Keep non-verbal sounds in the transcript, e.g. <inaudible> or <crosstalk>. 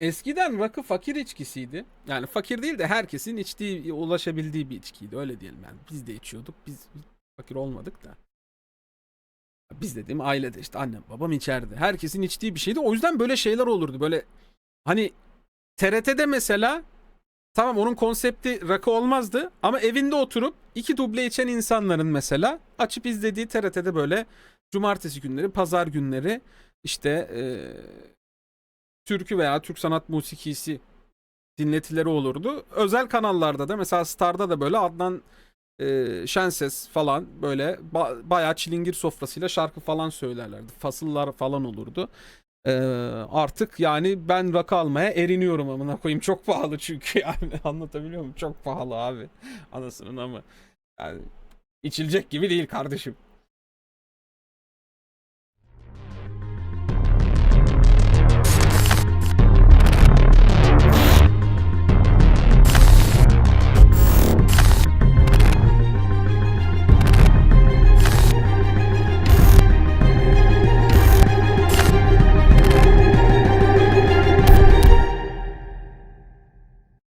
Eskiden rakı fakir içkisiydi. Yani fakir değil de herkesin içtiği, ulaşabildiği bir içkiydi. Öyle diyelim yani. Biz de içiyorduk. Biz fakir olmadık da. Biz dediğim ailede işte annem babam içerdi. Herkesin içtiği bir şeydi. O yüzden böyle şeyler olurdu. Böyle hani TRT'de mesela tamam onun konsepti rakı olmazdı ama evinde oturup iki duble içen insanların mesela açıp izlediği TRT'de böyle cumartesi günleri, pazar günleri işte eee, türkü veya Türk sanat musikisi dinletileri olurdu. Özel kanallarda da mesela Star'da da böyle Adnan e, Şenses falan böyle ba- bayağı çilingir sofrasıyla şarkı falan söylerlerdi. Fasıllar falan olurdu. E, artık yani ben rakı almaya eriniyorum amına koyayım. Çok pahalı çünkü <laughs> yani anlatabiliyor muyum? Çok pahalı abi. Anasının ama yani içilecek gibi değil kardeşim.